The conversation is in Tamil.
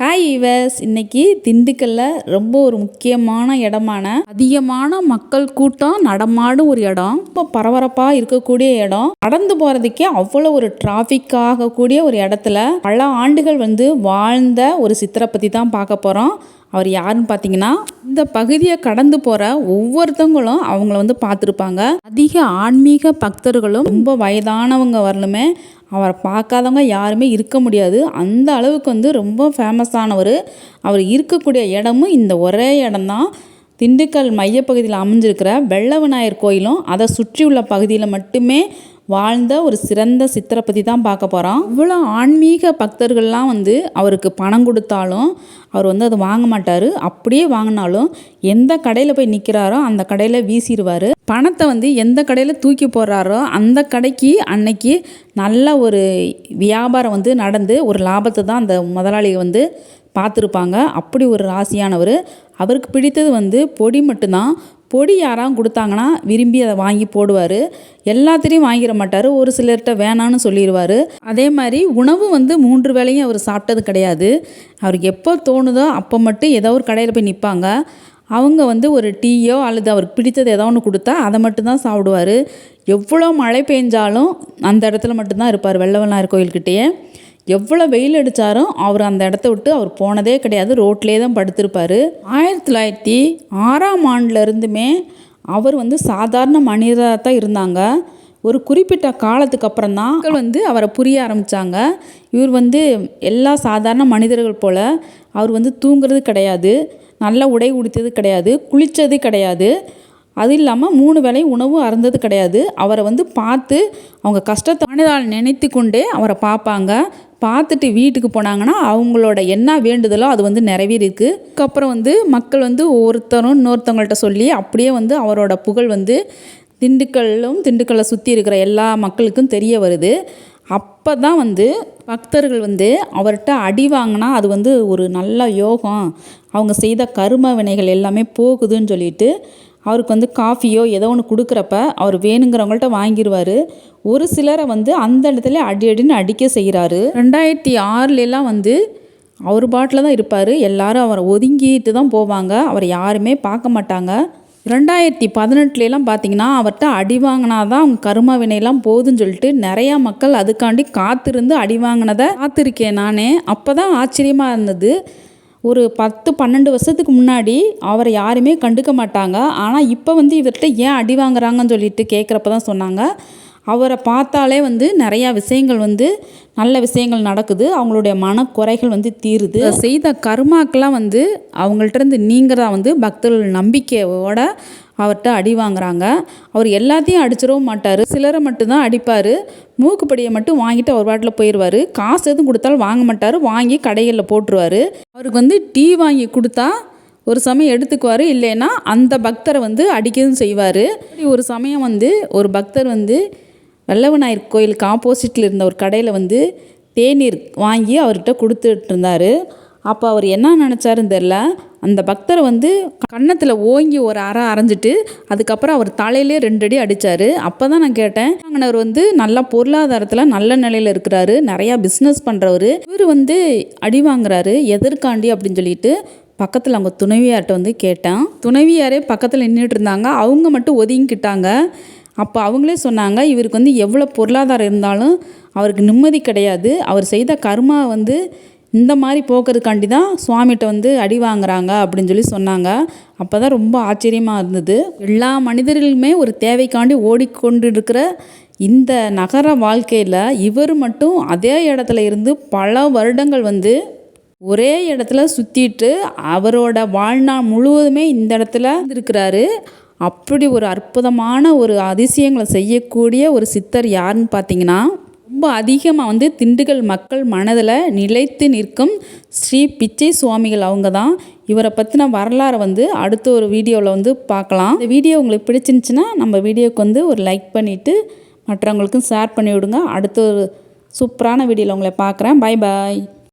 ஹாய் ஈவர்ஸ் இன்னைக்கு திண்டுக்கல்ல ரொம்ப ஒரு முக்கியமான இடமான அதிகமான மக்கள் கூட்டம் நடமாடும் ஒரு இடம். ரொம்ப பரபரப்பாக இருக்கக்கூடிய இடம். நடந்து போகிறதுக்கே அவ்வளோ ஒரு டிராஃபிக் ஆகக்கூடிய ஒரு இடத்துல பல ஆண்டுகள் வந்து வாழ்ந்த ஒரு சித்தரை பற்றி தான் பார்க்க போகிறோம் அவர் யாருன்னு பார்த்தீங்கன்னா இந்த பகுதியை கடந்து போகிற ஒவ்வொருத்தவங்களும் அவங்கள வந்து பார்த்துருப்பாங்க. அதிக ஆன்மீக பக்தர்களும் ரொம்ப வயதானவங்க வரலுமே அவரை பார்க்காதவங்க யாருமே இருக்க முடியாது. அந்த அளவுக்கு வந்து ரொம்ப ஃபேமஸானவர் அவர் இருக்கக்கூடிய இடமும் இந்த ஒரே இடம்தான். திண்டுக்கல் மையப்பகுதியில் அமைஞ்சிருக்கிற வெள்ள விநாயகர் கோயிலும் அதை சுற்றி உள்ள பகுதியில் மட்டுமே வாழ்ந்த ஒரு சிறந்த சித்தரை பற்றி தான் பார்க்க போகிறோம் இவ்வளோ ஆன்மீக பக்தர்கள்லாம் வந்து அவருக்கு பணம் கொடுத்தாலும் அவர் வந்து அதை வாங்க மாட்டார். அப்படியே வாங்கினாலும் எந்த கடையில் போய் நிற்கிறாரோ அந்த கடையில் வீசிடுவார் பணத்தை வந்து எந்த கடையில் தூக்கி போடுறாரோ அந்த கடைக்கு அன்னைக்கு நல்ல ஒரு வியாபாரம் வந்து நடந்து ஒரு லாபத்தை தான் அந்த முதலாளி வந்து பார்த்துருப்பாங்க. அப்படி ஒரு ராசியானவர். அவருக்கு பிடித்தது வந்து பொடி மட்டும்தான். பொடி யாராவது கொடுத்தாங்கன்னா விரும்பி அதை வாங்கி போடுவார். எல்லாத்திலையும் வாங்கிட மாட்டார். ஒரு சிலர்கிட்ட வேணான்னு சொல்லிடுவார் அதே மாதிரி உணவு வந்து மூன்று வேளையும் அவர் சாப்பிட்டது கிடையாது. அவருக்கு எப்போ தோணுதோ அப்போ மட்டும் ஏதோ ஒரு கடையில் போய் நிற்பாங்க அவங்க வந்து ஒரு டீயோ அல்லது அவருக்கு பிடித்தது ஏதோ ஒன்று கொடுத்தா அதை மட்டும்தான் சாப்பிடுவார். எவ்வளோ மழை பெஞ்சாலும் அந்த இடத்துல மட்டும்தான் இருப்பார் வெள்ளவனார் கோயில்கிட்டேயே. எவ்வளோ வெயில் அடித்தாலும் அவர் அந்த இடத்த விட்டு அவர் போனதே கிடையாது ரோட்லேயே தான் படுத்திருப்பார். ஆயிரத்தி தொள்ளாயிரத்தி ஆறாம் ஆண்டுல இருந்துமே அவர் வந்து சாதாரண மனிதராக தான் இருந்தாங்க. ஒரு குறிப்பிட்ட காலத்துக்கு அப்புறம் தான் மக்கள் வந்து அவரை புரிய ஆரம்பித்தாங்க இவர் வந்து எல்லா சாதாரண மனிதர்கள் போல் அவர் வந்து தூங்குறது கிடையாது நல்ல உடை உடுத்தது கிடையாது குளித்தது கிடையாது. அது இல்லாமல் மூணு வேளை உணவு அருந்தது கிடையாது. அவரை வந்து பார்த்து அவங்க கஷ்டத்தை மனிதால் நினைத்து கொண்டே அவரை பார்ப்பாங்க. பார்த்துட்டு வீட்டுக்கு போனாங்கன்னா அவங்களோட என்ன வேண்டுதலோ அது வந்து நிறைவேறிருக்கு அதுக்கப்புறம் வந்து மக்கள் வந்து ஒருத்தரும் இன்னொருத்தவங்கள்ட்ட சொல்லி அப்படியே வந்து அவரோட புகழ் வந்து திண்டுக்கல்லும் திண்டுக்கல்லை சுற்றி இருக்கிற எல்லா மக்களுக்கும் தெரிய வருது. அப்போ தான் வந்து பக்தர்கள் வந்து அவர்கிட்ட அடி வாங்கினா அது வந்து ஒரு நல்ல யோகம். அவங்க செய்த கரும வினைகள் எல்லாமே போகுதுன்னு சொல்லிட்டு அவருக்கு வந்து காஃபியோ ஏதோ ஒன்று கொடுக்குறப்ப அவர் வேணுங்கிறவங்கள்ட்ட வாங்கிடுவார் ஒரு சிலரை வந்து அந்த இடத்துல அடி அடின்னு அடிக்க செய்கிறாரு ரெண்டாயிரத்தி ஆறுலலாம் வந்து அவர் பாட்டில் தான் இருப்பார். எல்லாரும் அவரை ஒதுங்கிட்டு தான் போவாங்க. அவரை யாருமே பார்க்க மாட்டாங்க. ரெண்டாயிரத்தி பதினெட்டுலலாம் பார்த்தீங்கன்னா அவர்கிட்ட அடி வாங்கினா தான் அவங்க கரும வினையெல்லாம் போகுதுன்னு சொல்லிட்டு நிறையா மக்கள் அதுக்காண்டி காத்திருந்து அடி வாங்கினதை காத்திருக்கேன் நானே. அப்போ தான் ஆச்சரியமாக இருந்தது. ஒரு பத்து பன்னெண்டு வருஷத்துக்கு முன்னாடி அவரை யாருமே கண்டுக்க மாட்டாங்க. ஆனால் இப்போ வந்து இவர்கிட்ட ஏன் அடி வாங்குறாங்கன்னு சொல்லிட்டு கேட்குறப்ப தான் சொன்னாங்க. அவரை பார்த்தாலே வந்து நிறையா விஷயங்கள் வந்து நல்ல விஷயங்கள் நடக்குது. அவங்களுடைய மனக்குறைகள் வந்து தீருது. செய்த கர்மாக்கெல்லாம் வந்து அவங்கள்ட்ட இருந்து நீங்கிறதா வந்து பக்தர்கள் நம்பிக்கையோட அவர்கிட்ட அடி வாங்குறாங்க. அவர் எல்லாத்தையும் அடிச்சிடவும் மாட்டார். சிலரை மட்டும்தான் அடிப்பார். மூக்குப்படியை மட்டும் வாங்கிட்டு அவர் பாட்டில் போயிடுவார் காசு எதுவும் கொடுத்தாலும் வாங்க மாட்டார். வாங்கி கடைகளில் போட்டுருவார். அவருக்கு வந்து டீ வாங்கி கொடுத்தா ஒரு சமயம் எடுத்துக்குவார். இல்லைன்னா அந்த பக்தரை வந்து அடிக்கவும் செய்வார். ஒரு சமயம் வந்து ஒரு பக்தர் வந்து வெள்ளவநாயர் கோயிலுக்கு ஆப்போசிட்டில் இருந்த ஒரு கடையில் வந்து தேநீர் வாங்கி அவர்கிட்ட கொடுத்துட்டு இருந்தார் அப்போ அவர் என்ன நினச்சாருன்னு தெரில அந்த பக்தரை வந்து கன்னத்தில் ஓங்கி ஒரு அறை அரைஞ்சிட்டு அதுக்கப்புறம் அவர் தலையிலே ரெண்டு அடி அடித்தார் அப்போ தான் நான் கேட்டேன் வாங்கினவர் வந்து நல்லா பொருளாதாரத்தில் நல்ல நிலையில் இருக்கிறாரு. நிறையா பிஸ்னஸ் பண்ணுறவர் இவர் வந்து அடி வாங்குறாரு எதற்காண்டி? அப்படின்னு சொல்லிட்டு பக்கத்தில் அவங்க துணைவியார்கிட்ட வந்து கேட்டேன். துணைவியாரே பக்கத்தில் நின்றுட்டு இருந்தாங்க. அவங்க மட்டும் ஒதுங்கிக்கிட்டாங்க. அப்போ அவங்களே சொன்னாங்க இவருக்கு வந்து எவ்வளோ பொருளாதாரம் இருந்தாலும் அவருக்கு நிம்மதி கிடையாது. அவர் செய்த கர்மா வந்து இந்த மாதிரி போக்குறதுக்காண்டி தான் சுவாமிகிட்ட வந்து அடி வாங்குறாங்க அப்படின்னு சொல்லி சொன்னாங்க. அப்போ தான் ரொம்ப ஆச்சரியமாக இருந்தது. எல்லா மனிதர்களுமே ஒரு தேவைக்காண்டி ஓடிக்கொண்டு இருக்கிற இந்த நகர வாழ்க்கையில் இவர் மட்டும் அதே இடத்துல இருந்து பல வருடங்கள் வந்து ஒரே இடத்துல சுற்றிட்டு அவரோட வாழ்நாள் முழுவதுமே இந்த இடத்துல இருக்கிறாரு அப்படி ஒரு அற்புதமான ஒரு அதிசயங்களை செய்யக்கூடிய ஒரு சித்தர் யாருன்னு பார்த்தீங்கன்னா ரொம்ப அதிகமாக வந்து திண்டுக்கல் மக்கள் மனதில் நிலைத்து நிற்கும் ஸ்ரீ பிச்சை சுவாமிகள் அவங்க தான். இவரை பற்றின வரலாறை வந்து அடுத்த ஒரு வீடியோவில் வந்து பார்க்கலாம். இந்த வீடியோ உங்களுக்கு பிடிச்சிருந்துச்சின்னா நம்ம வீடியோவுக்கு வந்து ஒரு லைக் பண்ணிவிட்டு மற்றவங்களுக்கும் ஷேர் பண்ணி விடுங்க அடுத்த ஒரு சூப்பரான வீடியோவில் உங்களை பார்க்குறேன். பாய் பாய்